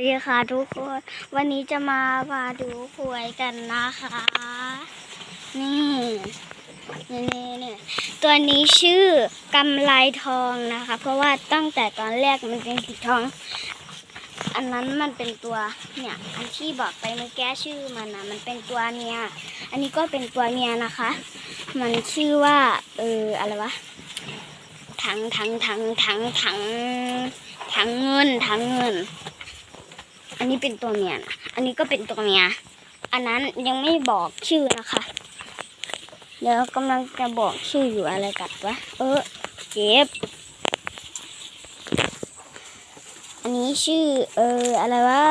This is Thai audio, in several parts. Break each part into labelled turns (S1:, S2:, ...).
S1: วัสดีค่ะทุกคน วันนี้จะมาพาดูหวยกันนะคะ นี่นี่นี่ตัวนี้ชื่อกำไลทองนะคะ เพราะว่าตั้งแต่ตอนแรกมันเป็นสีทอง อันนั้นมันเป็นตัวเนี่ย อันที่บอกไปมันแก้ชื่อมันนะมันเป็นตัวเมีย อันนี้ก็เป็นตัวเมียนะคะ มันชื่อว่า เอออะไรวะถังถังถังถังถังถังเงินถังเงิน อันนี้เป็นตัวเมียนะอันนี้ก็เป็นตัวเมีย อันนั้นยังไม่บอกชื่อนะคะ เดี๋ยวกำลังจะบอกชื่ออยู่อะไรกันวะ เออเจ็บ อันนี้ชื่อเอออะไรวะ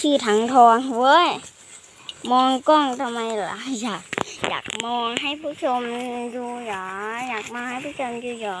S1: ชื่อถังทองเว้ย มองกล้องทำไมล่ะอยากอยากมองให้ผู้ชมดูหรอ อยากมาให้ผู้ชมดูหรอ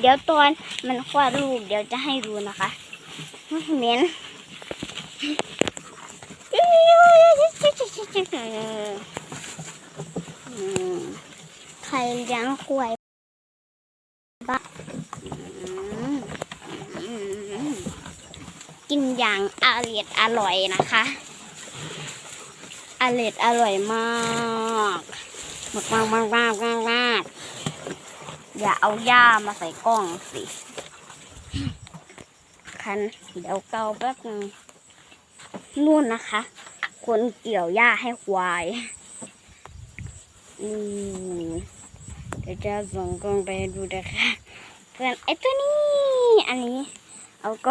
S1: เดี๋ยวตอนมันคลอดลูกเดี๋ยวจะให้ดูนะคะเหม็นใครเลี้ยงควยบ้ากินอย่างอร่อยอร่อยนะคะอร่อยอร่อยมากมากมากมากมากมากมาก อย่าเอาหญ้ามาใส่กล้องสิ คัน เดี๋ยวเกาแป๊บนึงนู่นนะคะ คนเกี่ยวหญ้าให้ควายอืมเดี๋ยวจะส่งกล้องไปดูนะคะเพื่อนไอ้ตัวนี้ อันนี้ เอาก็